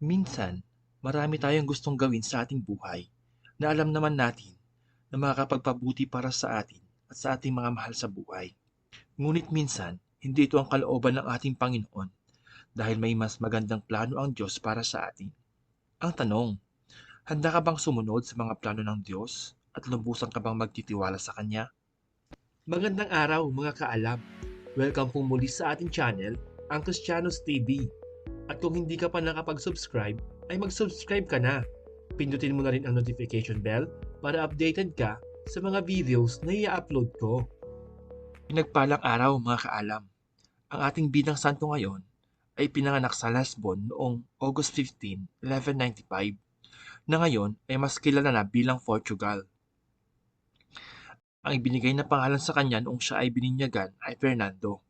Minsan, marami tayong gustong gawin sa ating buhay na alam naman natin na makakapagpabuti para sa atin at sa ating mga mahal sa buhay. Ngunit minsan, hindi ito ang kalooban ng ating Panginoon dahil may mas magandang plano ang Diyos para sa atin. Ang tanong, handa ka bang sumunod sa mga plano ng Diyos at lubusan ka bang magtitiwala sa Kanya? Magandang araw mga kaalam! Welcome po muli sa ating channel, ang Christianos TV. At kung hindi ka pa nakapag-subscribe, ay mag-subscribe ka na. Pindutin mo na rin ang notification bell para updated ka sa mga videos na i-upload ko. Pinagpalang araw mga kaalam. Ang ating bidang santo ngayon ay pinanganak sa Lesbon noong August 15, 1195 na ngayon ay mas kilala na bilang Portugal. Ang ibinigay na pangalan sa kanya noong siya ay bininyagan ay Fernando.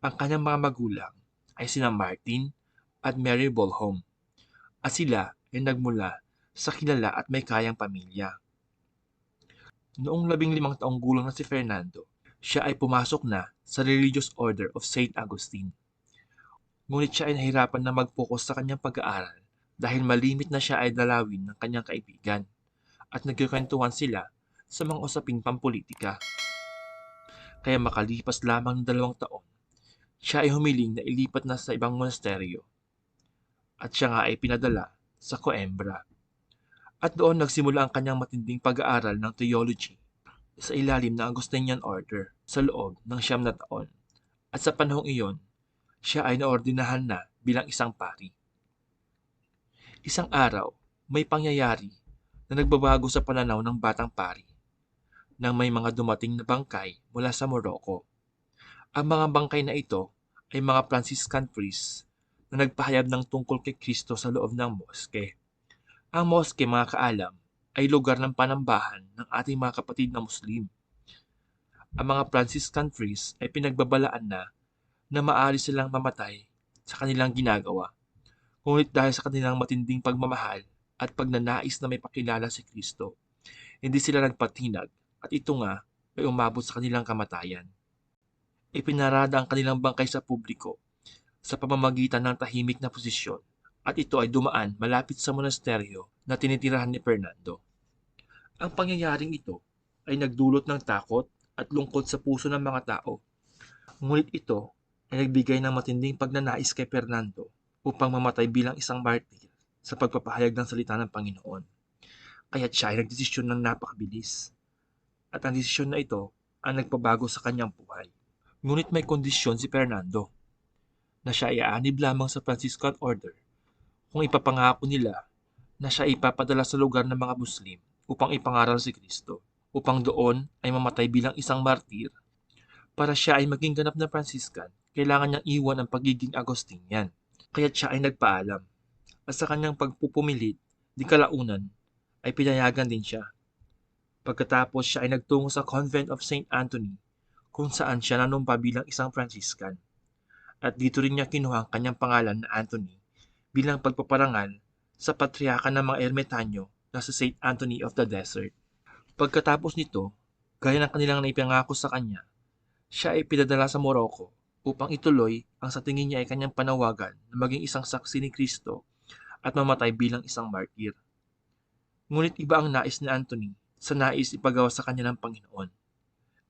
Ang kanyang mga magulang ay sina Martin at Mary Bolholm at sila ay nagmula sa kilala at may kayang pamilya. Noong labing limang taong gulang na si Fernando, siya ay pumasok na sa Religious Order of St. Augustine. Ngunit siya ay nahirapan na mag-focus sa kanyang pag-aaral dahil malimit na siya ay dalawin ng kanyang kaibigan at nagkikwentuhan sila sa mga usaping pampolitika. Kaya makalipas lamang ng dalawang taon, siya ay humiling na ilipat na sa ibang monasteryo at siya nga ay pinadala sa Coimbra. At doon nagsimula ang kanyang matinding pag-aaral ng theology sa ilalim ng Augustinian Order sa loob ng siyam na taon. At sa panahong iyon, siya ay naordinahan na bilang isang pari. Isang araw, may pangyayari na nagbabago sa pananaw ng batang pari nang may mga dumating na bangkay mula sa Morocco. Ang mga bangkay na ito ay mga Franciscan priests na nagpahayag ng tungkol kay Kristo sa loob ng moske. Ang moske, mga kaalam, ay lugar ng panambahan ng ating mga kapatid na Muslim. Ang mga Franciscan priests ay pinagbabalaan na na maaari silang mamatay sa kanilang ginagawa. Ngunit dahil sa kanilang matinding pagmamahal at pagnanais na may pakilala si Kristo, hindi sila nagpatinag at ito nga ay umabot sa kanilang kamatayan. Ipinarada ang kanilang bangkay sa publiko sa pamamagitan ng tahimik na posisyon at ito ay dumaan malapit sa monasteryo na tinitirahan ni Fernando. Ang pangyayaring ito ay nagdulot ng takot at lungkot sa puso ng mga tao. Ngunit ito ay nagbigay ng matinding pagnanais kay Fernando upang mamatay bilang isang martir sa pagpapahayag ng salita ng Panginoon. Kaya't siya ay nagdesisyon ng napakabilis. At ang desisyon na ito ang nagpabago sa kanyang buhay. Ngunit may kondisyon si Fernando na siya ay aanib lamang sa Franciscan Order kung ipapangako nila na siya ipapadala sa lugar ng mga Muslim upang ipangaral si Kristo, upang doon ay mamatay bilang isang martir. Para siya ay maging ganap na Franciscan, kailangan niyang iwan ang pagiging Agostinian. Kaya siya ay nagpaalam. At sa kanyang pagpupumilit, di kalaunan, ay pinayagan din siya. Pagkatapos siya ay nagtungo sa Convent of St. Anthony, kung saan siya nanumpa bilang isang Franciscan. At dito rin niya kinuha ang kanyang pangalan na Anthony bilang pagpaparangal sa patriarka ng mga ermetanyo na sa St. Anthony of the Desert. Pagkatapos nito, gaya ng kanilang naipangako sa kanya, siya ay pinadala sa Morocco upang ituloy ang sa tingin niya ay kanyang panawagan na maging isang saksi ni Kristo at mamatay bilang isang martir. Ngunit iba ang nais ni Anthony sa nais ipagawa sa kanya ng Panginoon.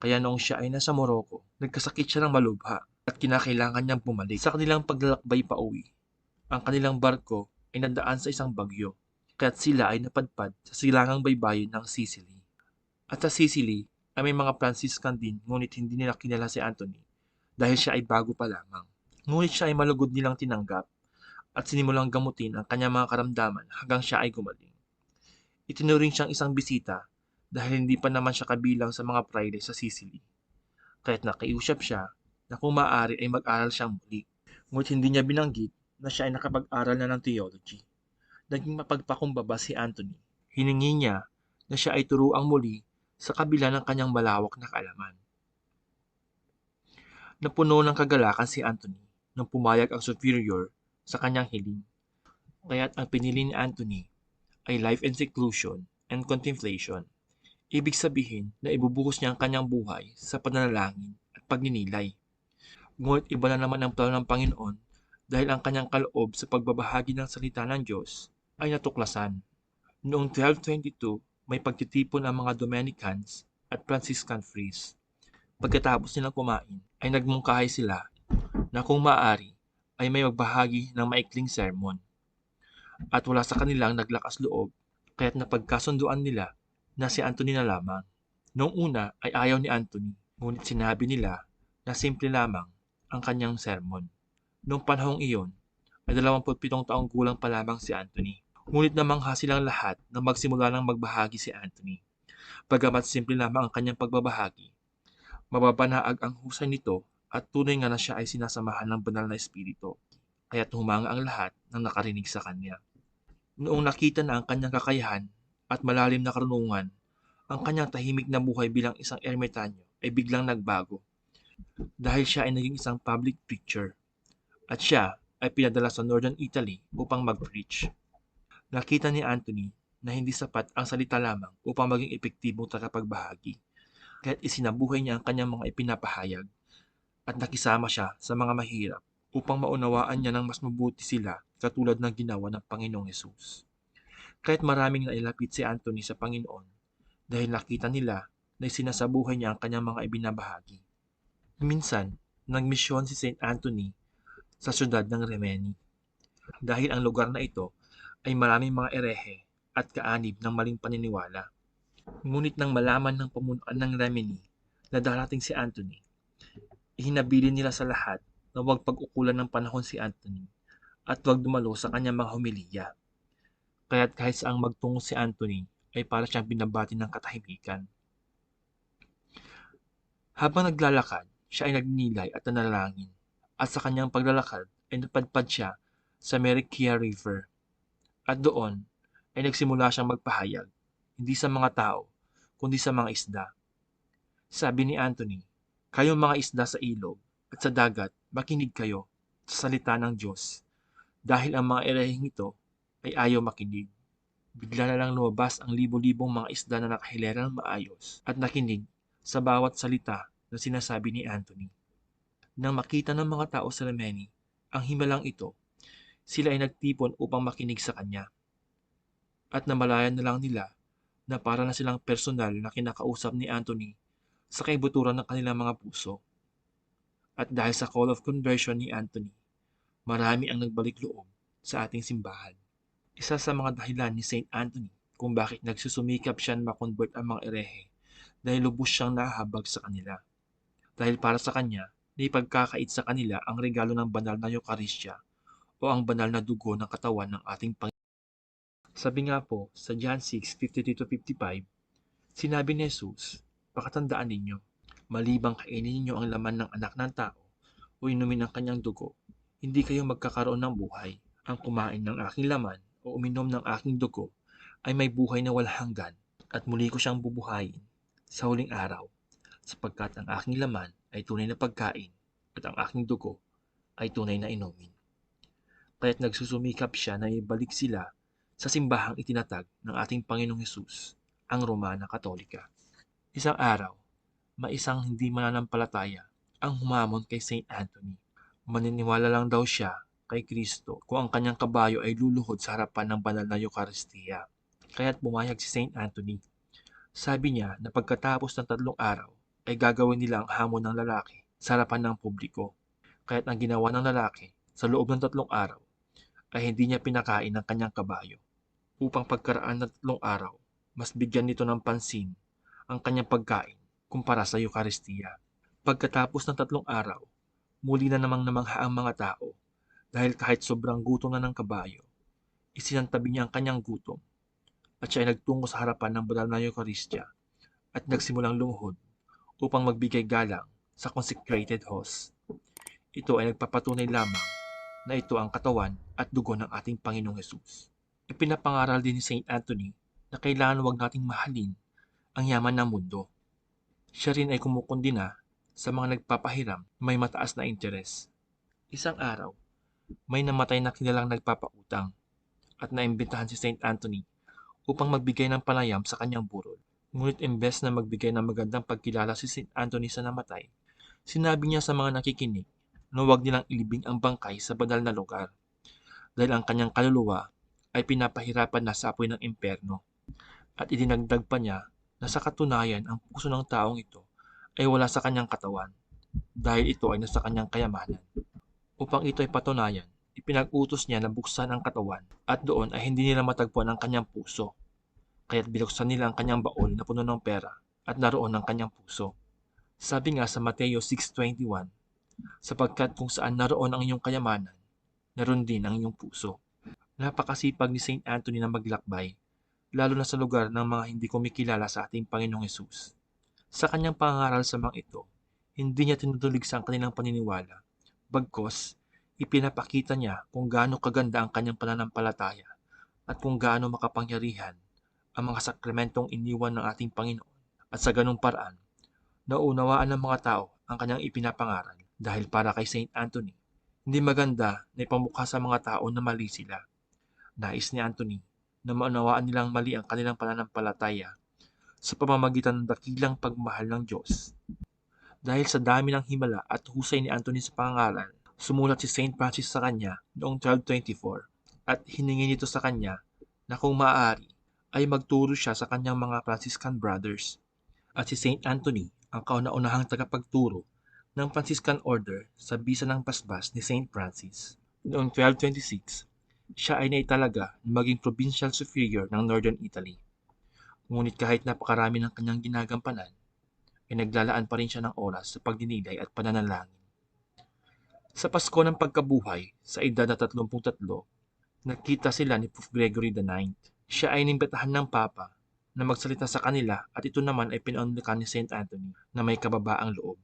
Kaya noong siya ay nasa Morocco, nagkasakit siya ng malubha at kinakailangan niyang bumalik sa kanilang paglalakbay pa uwi ang kanilang barko ay nadaan sa isang bagyo, kaya't sila ay napadpad sa silangang baybayin ng Sicily. At sa Sicily ay may mga Franciscan din ngunit hindi nila kilala si Anthony dahil siya ay bago pa lamang. Ngunit siya ay malugod nilang tinanggap at sinimulang gamutin ang kanyang mga karamdaman hanggang siya ay gumaling. Itinuring siyang isang bisita dahil hindi pa naman siya kabilang sa mga praile sa Sicily. Kaya't nakiusap siya na kung maaari ay mag-aral siyang muli. Ngunit hindi niya binanggit na siya ay nakapag-aral na ng theology. Naging mapagpakumbaba si Anthony. Hiningi niya na siya ay turuang muli sa kabila ng kanyang malawak na kaalaman. Napuno ng kagalakan si Anthony nang pumayag ang superior sa kanyang hiling. Kaya't ang pinili ni Anthony ay life and seclusion and contemplation. Ibig sabihin na ibubuhos niya ang kanyang buhay sa pananalangin at pagninilay. Ngunit iba na naman ang plano ng Panginoon dahil ang kanyang kaloob sa pagbabahagi ng salita ng Diyos ay natuklasan. Noong 1222, may pagtitipon ang mga Dominicans at Franciscan Friars. Pagkatapos nilang kumain, ay nagmungkahi sila na kung maaari ay may magbahagi ng maikling sermon. At wala sa kanilang naglakas loob, kaya't napagkasunduan nila na si Anthony na lamang. Noong una ay ayaw ni Anthony, ngunit sinabi nila na simple lamang ang kanyang sermon. Noong panahong iyon, ay 27 taong gulang pa lamang si Anthony. Ngunit namangha silang lahat na magsimula ng magbahagi si Anthony. Pagamat simple lamang ang kanyang pagbabahagi, mababanaag ang husay nito at tunay nga na siya ay sinasamahan ng banal na espiritu. Kaya't humanga ang lahat ng nakarinig sa kanya. Noong nakita na ang kanyang kakayahan at malalim na karunungan, ang kanyang tahimik na buhay bilang isang ermitanyo ay biglang nagbago dahil siya ay naging isang public preacher at siya ay pinadala sa Northern Italy upang mag-preach. Nakita ni Anthony na hindi sapat ang salita lamang upang maging epektibong tagapagbahagi, kaya't isinabuhay niya ang kanyang mga ipinapahayag at nakisama siya sa mga mahirap upang maunawaan niya ng mas mabuti sila katulad ng ginawa ng Panginoong Yesus. Kahit maraming nailapit si Anthony sa Panginoon dahil nakita nila na isinasabuhay niya ang kanyang mga ibinabahagi. Minsan, nagmisyon si St. Anthony sa syudad ng Remeni dahil ang lugar na ito ay maraming mga erehe at kaanib ng maling paniniwala. Ngunit nang malaman ng pamunuan ng Remeni na darating si Anthony, ihinabilin nila sa lahat na huwag pag-ukulan ng panahon si Anthony at huwag dumalo sa kanyang mga homilya. Kaya't kahit saang magtungo si Anthony ay para siyang binabati ng katahimikan. Habang naglalakad, siya ay nagninilay at nanalangin at sa kanyang paglalakad ay napadpad siya sa Merikia River. At doon ay nagsimula siyang magpahayag, hindi sa mga tao, kundi sa mga isda. Sabi ni Anthony, kayong mga isda sa ilog at sa dagat, makinig kayo sa salita ng Diyos. Dahil ang mga erehing ito ay ayaw makinig. Bigla na lang lumabas ang libo-libong mga isda na nakahilera ng maayos at nakinig sa bawat salita na sinasabi ni Anthony. Nang makita ng mga tao sa Remeni ang himalang ito, sila ay nagtipon upang makinig sa kanya. At namalayan na lang nila na para na silang personal na kinakausap ni Anthony sa kaibuturan ng kanilang mga puso. At dahil sa call of conversion ni Anthony, marami ang nagbalik loob sa ating simbahan. Isa sa mga dahilan ni St. Anthony kung bakit nagsusumikap siya na makonvert ang mga erehe dahil lubos siyang nahabag sa kanila. Dahil para sa kanya, naipagkakait sa kanila ang regalo ng banal na Eucharistia o ang banal na dugo ng katawan ng ating Panginoon. Sabi nga po sa John 6:53-55, sinabi ni Jesus, pakatandaan ninyo, malibang kainin ninyo ang laman ng anak ng tao o inumin ang kanyang dugo, hindi kayo magkakaroon ng buhay. Ang kumain ng aking laman o uminom ng aking dugo ay may buhay na walang hanggan at muli ko siyang bubuhayin sa huling araw sapagkat ang aking laman ay tunay na pagkain at ang aking dugo ay tunay na inumin. Kaya't nagsusumikap siya na ibalik sila sa simbahang itinatag ng ating Panginoong Hesus, ang Romana Katolika. Isang araw, may isang hindi mananampalataya ang humamon kay St. Anthony. Maniniwala lang daw siya kay Kristo kung ang kanyang kabayo ay luluhod sa harapan ng banal na Eucharistia. Kaya't bumayag si St. Anthony. Sabi niya na pagkatapos ng tatlong araw ay gagawin nila ang hamon ng lalaki sa harapan ng publiko. Kaya't ang ginawa ng lalaki sa loob ng tatlong araw ay hindi niya pinakain ng kanyang kabayo. Upang pagkaraan ng tatlong araw, mas bigyan nito ng pansin ang kanyang pagkain kumpara sa Eucharistia. Pagkatapos ng tatlong araw, muli na namang namangha ang mga tao dahil kahit sobrang gutom na ng kabayo, isinantabi niya ang kanyang gutom at siya ay nagtungo sa harapan ng banal na Eucharistia at nagsimulang lumuhod upang magbigay galang sa consecrated host. Ito ay nagpapatunay lamang na ito ang katawan at dugo ng ating Panginoong Yesus. Ipinapangaral din ni St. Anthony na kailangan huwag nating mahalin ang yaman ng mundo. Siya rin ay kumukundina sa mga nagpapahiram may mataas na interes. Isang araw, may namatay na kilalang nagpapautang at naimbitahan si St. Anthony upang magbigay ng panayam sa kanyang burol. Ngunit imbes na magbigay ng magandang pagkilala si St. Anthony sa namatay, sinabi niya sa mga nakikinig na huwag nilang ilibing ang bangkay sa banal na lugar dahil ang kanyang kaluluwa ay pinapahirapan na sa apoy ng imperno. At idinagdag pa niya na sa katunayan ang puso ng taong ito ay wala sa kanyang katawan dahil ito ay nasa kanyang kayamanan. Upang ito ay patunayan, ipinag-utos niya na buksan ang katawan at doon ay hindi nila matagpuan ang kanyang puso. Kaya't binuksan nila ang kanyang baol na puno ng pera at naroon ang kanyang puso. Sabi nga sa Mateo 6.21, sapagkat kung saan naroon ang iyong kayamanan, naroon din ang iyong puso. Napakasipag ni St. Anthony na maglakbay, lalo na sa lugar ng mga hindi kumikilala sa ating Panginoong Yesus. Sa kanyang pangaral sa mga ito, hindi niya tinutulig sa kanilang paniniwala, bagkos ipinapakita niya kung gaano kaganda ang kanyang pananampalataya at kung gaano makapangyarihan ang mga sakramentong iniwan ng ating Panginoon at sa ganung paraan, nauunawaan ng mga tao ang kanyang ipinapangaral dahil para kay St. Anthony, hindi maganda na ipamukha sa mga tao na mali sila. Nais ni Anthony na maunawaan nilang mali ang kanilang pananampalataya sa pamamagitan ng dakilang pagmahal ng Diyos. Dahil sa dami ng himala at husay ni Anthony sa pangaral, sumulat si St. Francis sa kanya noong 1224 at hiningi nito sa kanya na kung maaari ay magturo siya sa kanyang mga Franciscan brothers. At si St. Anthony ang kauna-unahang tagapagturo ng Franciscan Order sa bisa ng basbas ni St. Francis. Noong 1226, siya ay naitalaga na maging provincial superior ng Northern Italy. Ngunit kahit napakarami ng kanyang ginagampanan, ay naglalaan pa rin siya ng oras sa pagdinilay at pananalangin. Sa Pasko ng pagkabuhay, sa edad na 33, nakita sila ni Pope Gregory IX. Siya ay inimbitahan ng Papa na magsalita sa kanila at ito naman ay pinaunlakan ni St. Anthony na may kababaang loob.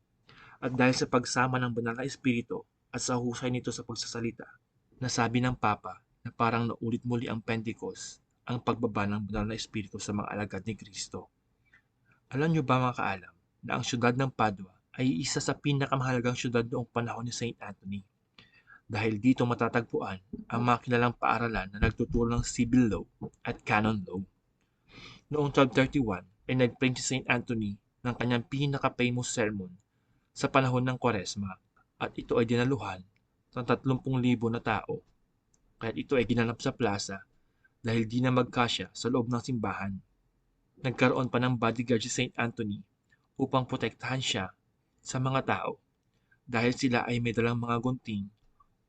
At dahil sa pagsama ng banal na espiritu at sa husay nito sa pagsasalita, nasabi ng Papa na parang naulit muli ang Pentecost, ang pagbaba ng banal na espiritu sa mga alagad ni Kristo. Alam niyo ba mga kaalam na ang syudad ng Padua ay isa sa pinakamahalagang syudad noong panahon ni St. Anthony? Dahil dito matatagpuan ang mga kilalang paaralan na nagtuturo ng civil law at canon law. Noong 1231 ay nag-frame si St. Anthony ng kanyang pinaka-famous sermon sa panahon ng Kwaresma at ito ay dinaluhan ng 30,000 na tao. Kaya ito ay ginanap sa plaza dahil di na magkasya sa loob ng simbahan. Nagkaroon pa ng bodyguard si St. Anthony upang protektahan siya sa mga tao dahil sila ay may dalang mga gunting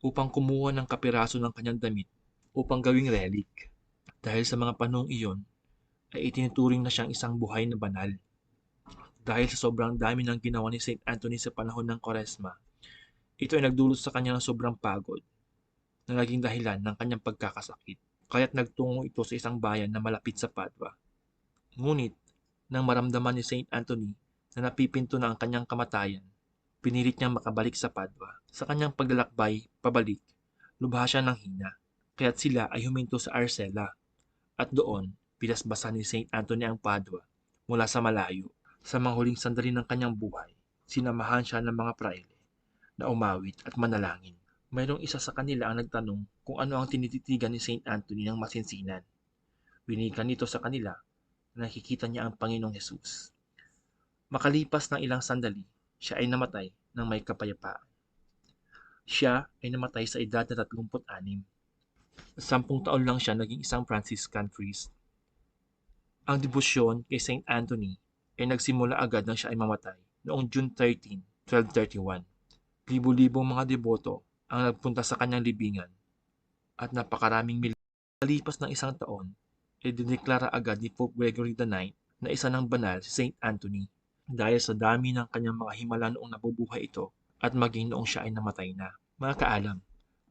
upang kumuha ng kapiraso ng kanyang damit upang gawing relic. Dahil sa mga panong iyon, ay itinuturing na siyang isang buhay na banal. Dahil sa sobrang dami ng ginawa ni St. Anthony sa panahon ng Koresma, ito ay nagdulot sa kanya ng sobrang pagod na naging dahilan ng kanyang pagkakasakit. Kaya't nagtungo ito sa isang bayan na malapit sa Padua. Ngunit, nang maramdaman ni St. Anthony na napipinto na ang kanyang kamatayan, pinilit niyang makabalik sa Padua. Sa kanyang paglalakbay, pabalik, lubha siya ng hina. Kaya't sila ay huminto sa Arcella. At doon, pinasbasan ni St. Anthony ang Padua mula sa malayo. Sa mga huling sandali ng kanyang buhay, sinamahan siya ng mga praile na umawit at manalangin. Mayroong isa sa kanila ang nagtanong kung ano ang tinititigan ni St. Anthony ng masinsinan. Winikan nito sa kanila na nakikita niya ang Panginoong Yesus. Makalipas ng ilang sandali, siya ay namatay ng may kapayapaan. Siya ay namatay sa edad na 36. Sampung taon lang siya naging isang Franciscan priest. Ang debosyon kay St. Anthony ay nagsimula agad nang siya ay mamatay noong June 13, 1231. Libo-libong mga deboto ang nagpunta sa kanyang libingan at napakaraming mil. Kalipas ng isang taon, ay dineklara agad ni Pope Gregory IX na isa ng banal si St. Anthony dahil sa dami ng kanyang mga himala noong nabubuhay ito at maging noong siya ay namatay na. Mga kaalam,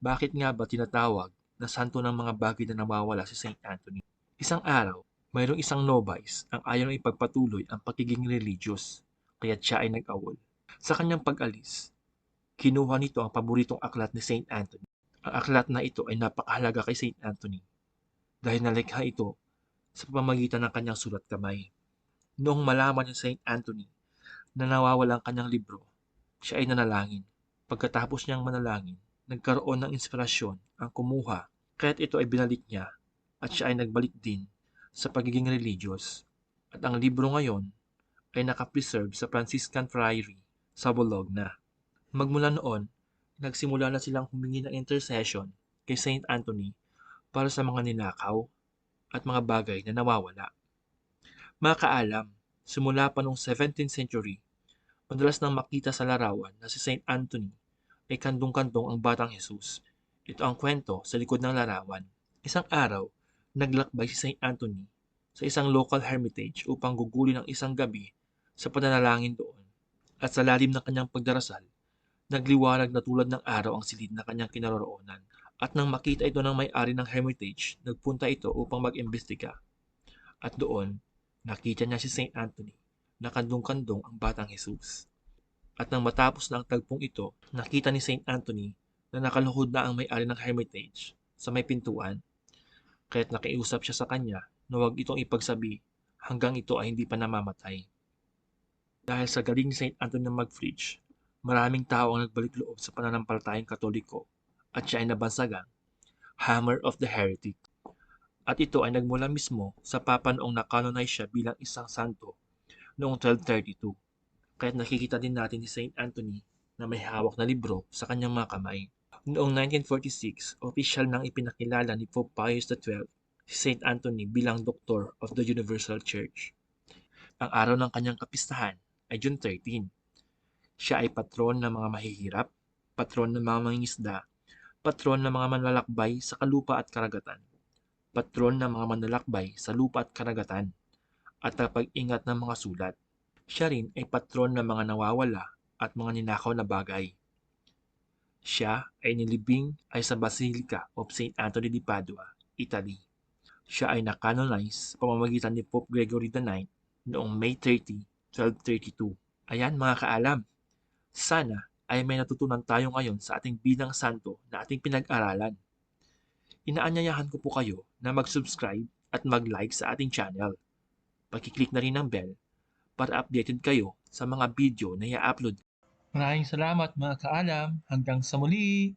bakit nga ba tinatawag na santo ng mga bagay na nawawala si St. Anthony? Isang araw, mayroong isang novice ang ayaw ipagpatuloy ang pagiging religious, kaya siya ay nag-awol. Sa kanyang pag-alis, kinuha nito ang paboritong aklat ni St. Anthony. Ang aklat na ito ay napakahalaga kay St. Anthony dahil nalikha ito sa pamamagitan ng kanyang sulat kamay. Noong malaman ni St. Anthony na nawawala ang kanyang libro, siya ay nanalangin. Pagkatapos niyang manalangin, nagkaroon ng inspirasyon ang kumuha, kaya't ito ay binalik niya at siya ay nagbalik din sa pagiging religious. At ang libro ngayon ay nakapreserve sa Franciscan Friary sa Bologna. Magmula noon, nagsimula na silang humingi ng intercession kay Saint Anthony para sa mga ninakaw at mga bagay na nawawala. Mga kaalam, simula pa noong 17th century, madalas nang makita sa larawan na si Saint Anthony ay kandong-kandong ang batang Jesus. Ito ang kwento sa likod ng larawan. Isang araw, naglakbay si Saint Anthony sa isang local hermitage upang gugulin ang isang gabi sa pananalangin doon. At sa lalim ng kanyang pagdarasal, nagliwanag na tulad ng araw ang silid na kanyang kinaroroonan. At nang makita ito ng may-ari ng hermitage, nagpunta ito upang mag-imbestiga. At doon, nakita niya si Saint Anthony na kandong-kandong ang batang Jesus. At nang matapos na ang tagpong ito, nakita ni Saint Anthony na nakaluhod na ang may-ari ng hermitage sa may pintuan. Kaya't nakiusap siya sa kanya na huwag itong ipagsabi hanggang ito ay hindi pa namamatay. Dahil sa galing ni Saint Anthony na mag-preach, maraming tao ang nagbalik loob sa pananampalatayang katoliko at siya ay nabansagang Hammer of the Heretic. At ito ay nagmula mismo sa papa noong nakanonize siya bilang isang santo noong 1232. Kaya't nakikita din natin ni Saint Anthony na may hawak na libro sa kanyang mga kamay. Noong 1946, opisyal nang ipinakilala ni Pope Pius XII si Saint Anthony bilang Doctor of the Universal Church. Ang araw ng kanyang kapistahan ay June 13. Siya ay patron ng mga mahihirap, patron ng mga mangingisda, patron ng mga manlalakbay sa kalupa at karagatan, patron ng mga manlalakbay sa lupa at karagatan, at tagapag-ingat ng mga sulat. Siya rin ay patron ng mga nawawala at mga ninakaw na bagay. Siya ay nilibing ay sa Basilica of St. Anthony di Padua, Italy. Siya ay nakanonize pamamagitan ni Pope Gregory IX noong May 30, 1232. Ayan mga kaalam, sana ay may natutunan tayo ngayon sa ating bilang santo na ating pinag-aralan. Inaanyayahan ko po kayo na mag-subscribe at mag-like sa ating channel. Pagkiklik na rin ng bell para updated kayo sa mga video na i-upload. Maraming salamat mga kaalam. Hanggang sa muli!